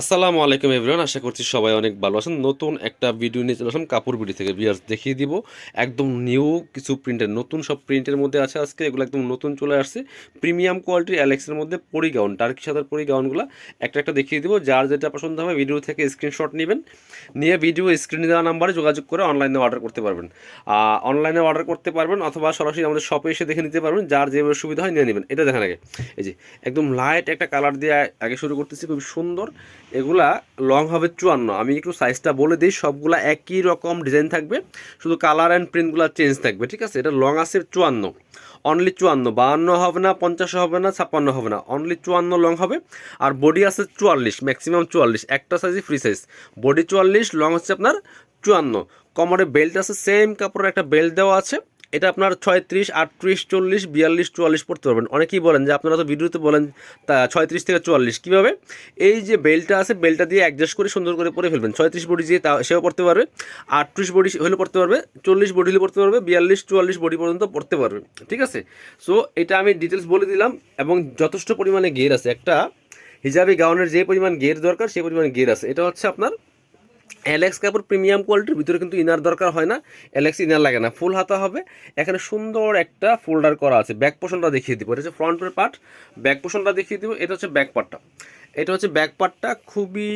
আসসালামু আলাইকুম এভরিওয়ান, আশা করছি সবাই অনেক ভালো আছেন। নতুন একটা ভিডিও নিয়ে চলে আসলাম, কাপড় ভিডিও থেকে বিয়ার্স দেখিয়ে দিব। একদম নিউ কিছু প্রিন্টের নতুন সব প্রিন্টের মধ্যে আছে আজকে, এগুলো একদম নতুন চলে আসছে। প্রিমিয়াম কোয়ালিটির অ্যালেক্সের মধ্যে পরিগাউন টার্কি সাদার পরিগাউনগুলো একটা একটা দেখিয়ে দিব। যার যেটা পছন্দ হবে ভিডিও থেকে স্ক্রিনশট নেবেন। নিয়ে ভিডিও স্ক্রিনে দেওয়া নাম্বারে যোগাযোগ করে অনলাইনে অর্ডার করতে পারবেন। অনলাইনে অর্ডার করতে পারবেন অথবা সরাসরি আমাদের শপে এসে দেখে নিতে পারবেন। যার যেভাবে সুবিধা হয় নিয়ে নেবেন। এটা দেখেন আগে। এই যে, একদম লাইট একটা কালার দিয়ে আগে শুরু করতেছি খুব সুন্দর। এগুলা লং হবে চুয়ান্ন। আমি একটু সাইজটা বলে দিই, সবগুলা একই রকম ডিজাইন থাকবে। শুধু কালার অ্যান্ড প্রিন্টগুলো চেঞ্জ থাকবে, ঠিক আছে? এটা লং আছে চুয়ান্ন। অনলি চুয়ান্ন। বাহান্ন হবে না, পঞ্চাশ হবে না, ছাপ্পান্ন হবে না। অনলি চুয়ান্ন লং হবে। আর বডি আছে চুয়াল্লিশ ম্যাক্সিমাম চুয়াল্লিশ। একটা সাইজই ফ্রি সাইজ বডি চুয়াল্লিশ লং হচ্ছে আপনার চুয়ান্ন। কমরে বেল্ট আছে সেম কাপড়ের একটা বেল্ট দেওয়া আছে। এটা আপনার ছয়ত্রিশ, আটত্রিশ, চল্লিশ, বিয়াল্লিশ, চুয়াল্লিশ পড়তে পারবেন। অনেকেই বলেন যে আপনারা তো ভিডিওতে বলেন, তা ছয়ত্রিশ থেকে চুয়াল্লিশ। কীভাবে? এই যে বেল্টটা আছে বেল্টটা দিয়ে অ্যাডজাস্ট করে সুন্দর করে পরে ফেলবেন। ছয়ত্রিশ বডি দিয়ে তা, সেও পড়তে পারবে, আটত্রিশ বডি হলে পড়তে পারবে, চল্লিশ বডি হলে পড়তে পারবে, বিয়াল্লিশ, চুয়াল্লিশ বডি পর্যন্ত পড়তে পারবে। ঠিক আছে? সো এটা আমি ডিটেলস বলে দিলাম এবং যথেষ্ট পরিমাণে গের আছে। একটা হিজাবি গাউনের যে পরিমাণ গের দরকার, সেই পরিমাণ গের আছে। এটা হচ্ছে আপনার অ্যালেক্স কাপড় প্রিমিয়াম কোয়ালিটির ভিতরে কিন্তু ইনার দরকার হয় না অ্যালেক্স ইনার লাগে না ফুল হাতা হবে। এখানে সুন্দর একটা ফোল্ডার করা আছে ব্যাক পোষণটা দেখিয়ে দিব, এটা হচ্ছে ফ্রন্টের পার্ট ব্যাক পোষণটা দেখিয়ে দিব, এটা হচ্ছে ব্যাক পার্টটা এটা হচ্ছে ব্যাক পার্টটা খুবই,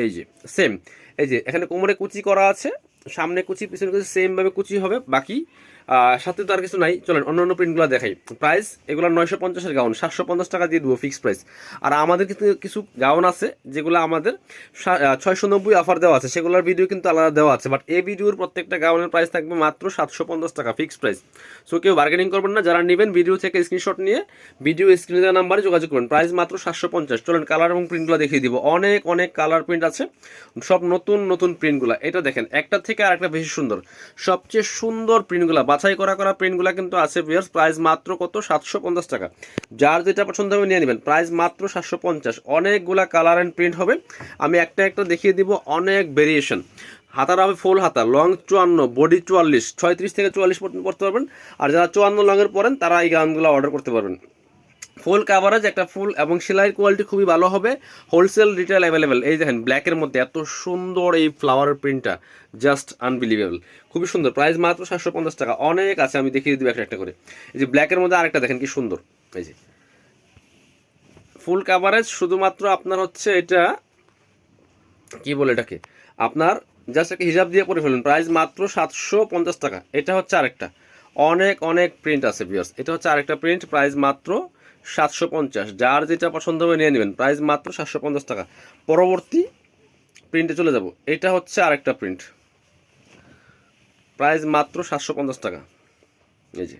এই যে সেম এই যে, এখানে কোমরে কুচি করা আছে, সামনে কুচি, পিছনে কুচি সেমভাবে কুচি হবে, বাকি সাথে তো আর কিছু নাই। চলেন অন্য অন্য প্রিন্টগুলো দেখাই। প্রাইস এগুলো নয়শো পঞ্চাশের গাউন সাতশো পঞ্চাশ টাকা দিয়ে দেবো ফিক্স প্রাইস আর আমাদের কিন্তু কিছু গাউন আছে, যেগুলো আমাদের ছয়শো নব্বই অফার দেওয়া আছে। সেগুলোর ভিডিও কিন্তু আলাদা দেওয়া আছে। বাট এই ভিডিওর প্রত্যেকটা গাউনের প্রাইস থাকবে মাত্র সাতশো পঞ্চাশ টাকা ফিক্স প্রাইস সো কেউ বার্গেনিং করবেন না। যারা নেবেন ভিডিও থেকে স্ক্রিনশট নিয়ে ভিডিও স্ক্রিনে দেওয়া নাম্বারে যোগাযোগ করবেন প্রাইস মাত্র সাতশো পঞ্চাশ। চলেন কালার এবং প্রিন্টগুলো দেখিয়ে দিব। অনেক অনেক কালার প্রিন্ট আছে। সব নতুন নতুন প্রিন্টগুলো এটা দেখেন, একটা থেকে আর একটা বেশি সুন্দর। সবচেয়ে সুন্দর প্রিন্টগুলো বাছাই করা করা প্রিন্টগুলো কিন্তু আছে ভিয়ার্স প্রাইস মাত্র কত? সাতশো পঞ্চাশ টাকা। যার যেটা পছন্দ হবে নিয়ে নেবেন। প্রাইস মাত্র সাতশো পঞ্চাশ। অনেকগুলা কালার অ্যান্ড প্রিন্ট হবে। আমি একটা একটা দেখিয়ে দিব। অনেক ভেরিয়েশন হাতার হবে ফুল হাতা। লং চুয়ান্ন বডি চুয়াল্লিশ। ছয়ত্রিশ থেকে চুয়াল্লিশ পর্যন্ত পড়তে পারবেন। আর যারা চুয়ান্ন লংয়ের পরেন তারা এই গানগুলো অর্ডার করতে পারবেন। ফুল কাভারেজ একটা ফুল এবং সেলাইয়ের কোয়ালিটি খুবই ভালো হবে। হোলসেল রিটেল অ্যাভেলেবেল এই দেখেন ব্ল্যাকের মধ্যে এত সুন্দর এই ফ্লাওয়ারের প্রিন্টটা জাস্ট আনবিলিভেবল খুবই সুন্দর। প্রাইস মাত্র সাতশো পঞ্চাশ টাকা। অনেক আছে, আমি দেখিয়ে দিব একটা একটা করে। এই যে ব্ল্যাকের মধ্যে আরেকটা দেখেন কি সুন্দর। এই যে। ফুল কাভারেজ শুধুমাত্র আপনার হচ্ছে এটা, কি বলে এটাকে? আপনার জাস্ট একটা হিসাব দিয়ে পরে ফেলুন। প্রাইস মাত্র সাতশো পঞ্চাশ টাকা। এটা হচ্ছে আরেকটা। অনেক অনেক প্রিন্ট আছে বিয়ার্স এটা হচ্ছে আরেকটা প্রিন্ট প্রাইস মাত্র সাতশো পঞ্চাশ। যার যেটা পছন্দ হবে নিয়ে নেবেন। প্রাইস মাত্র সাতশো পঞ্চাশ টাকা। পরবর্তী প্রিন্টে চলে যাব। এটা হচ্ছে আরেকটা প্রিন্ট প্রাইস মাত্র সাতশো পঞ্চাশ টাকা। এই যে।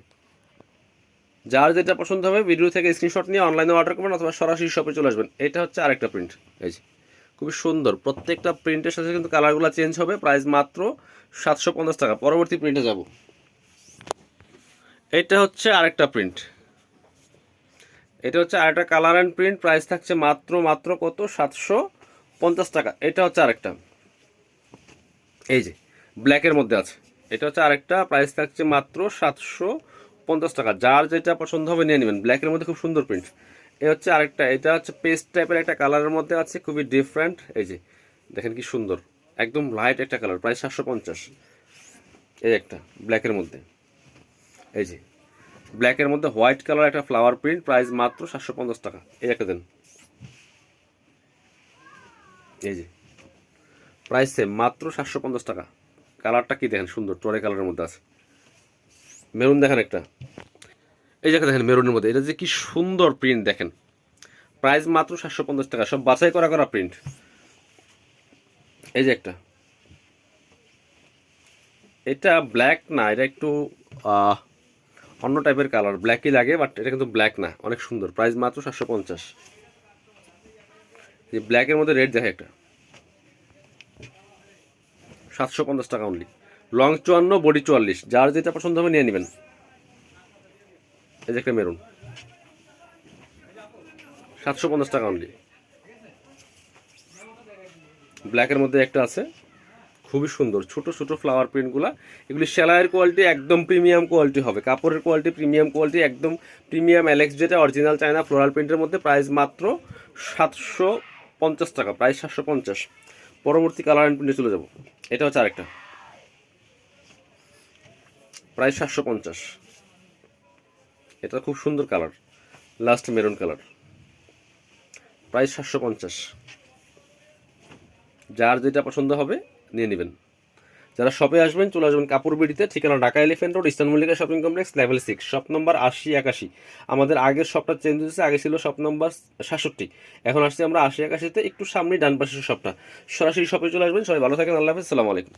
যার যেটা পছন্দ হবে ভিডিও থেকে স্ক্রিনশট নিয়ে অনলাইনে অর্ডার করবেন অথবা সরাসরি শপে চলে আসবেন। এটা হচ্ছে আরেকটা প্রিন্ট এই যে। খুবই সুন্দর। প্রত্যেকটা প্রিন্টের সাথে কিন্তু কালারগুলো চেঞ্জ হবে। প্রাইস মাত্র সাতশো পঞ্চাশ টাকা। পরবর্তী প্রিন্টে যাব। এটা হচ্ছে আরেকটা প্রিন্ট এটা হচ্ছে আরেকটা কালার অ্যান্ড প্রিন্ট প্রাইস থাকছে মাত্র মাত্র কত? সাতশো পঞ্চাশ টাকা। এটা হচ্ছে আরেকটা। এই যে ব্ল্যাকের মধ্যে আছে। এটা হচ্ছে আরেকটা প্রাইস থাকছে মাত্র সাতশো পঞ্চাশ টাকা। যার যেটা পছন্দ হবে নিয়ে নেবেন। ব্ল্যাকের মধ্যে খুব সুন্দর প্রিন্ট এ হচ্ছে আরেকটা, এটা হচ্ছে পেস্ট টাইপের একটা কালারের মধ্যে আছে, খুবই ডিফারেন্ট এই যে, দেখেন কি সুন্দর। একদম লাইট একটা কালার প্রায় সাতশো পঞ্চাশ। এই একটা ব্ল্যাকের মধ্যে। এই যে ব্ল্যাকের মধ্যে হোয়াইট কালার একটা ফ্লাওয়ার প্রিন্ট প্রাইস মাত্র সাতশো পঞ্চাশ টাকা। এই একটা দেন। এই যে। প্রাইস সেম মাত্র সাতশো পঞ্চাশ টাকা। কালারটা কি দেখেন? সুন্দর, টরে কালারের মধ্যে আছে। মেরুন দেখেন একটা। এই জায়গা দেখেন মেরুনের মধ্যে। এটা যে কি সুন্দর প্রিন্ট দেখেন। প্রাইস মাত্র সাতশো পঞ্চাশ টাকা। সব বাছাই করা করা প্রিন্ট এই যে একটা। এটা ব্ল্যাক না, এটা একটু অন্য টাইপের কালার ব্ল্যাকই লাগে বাট এটা কিন্তু ব্ল্যাক না, অনেক সুন্দর প্রাইস মাত্র সাতশো পঞ্চাশ। ব্ল্যাকের মধ্যে রেড দেখে একটা। সাতশো পঞ্চাশ টাকা অনলি লং চুয়ান্ন বডি চুয়াল্লিশ, যার যেটা পছন্দ হবে নিয়ে নেবেন। এই যে একটা মেরুন সাতশো পঞ্চাশ টাকা অনলি ব্ল্যাকের মধ্যে একটা আছে। খুবই সুন্দর। ছোট ছোট ফ্লাওয়ার প্রিন্টগুলো এগুলি সেলাইয়ের কোয়ালিটি একদম প্রিমিয়াম কোয়ালিটি হবে। কাপড়ের কোয়ালিটি প্রিমিয়াম কোয়ালিটি একদম প্রিমিয়াম অ্যালেক্স যেটা অরিজিনাল চায়না ফ্লোরাল প্রিন্টের মধ্যে প্রাইস মাত্র সাতশো পঞ্চাশ টাকা প্রাইস সাতশো পঞ্চাশ। পরবর্তী কালার অ্যান্ড প্রিন্টে চলে যাব। এটা হচ্ছে আরেকটা। প্রাইস সাতশো পঞ্চাশ। এটা খুব সুন্দর colour last maroon colour price সাতশো পঞ্চাশ। যার যেটা পছন্দ হবে নিয়ে নেবেন। যারা শপে আসবেন, চলে আসবেন কাপড় বিড়িতে, ঠিকানা Dhaka Elephant Road Eastern Mallika shopping complex level six shop number আশি একাশি। আমাদের আগের শপটা চেঞ্জ হয়েছে, আগে ছিল শপ নম্বর সাতষট্টি। এখন আসছি আমরা আশি একাশিতে, একটু সামনে ডান পাশের শপটা সরাসরি শপে চলে আসবেন, সবাই ভালো থাকেন, আল্লাহ হাফিজ সালাম আলাইকুম।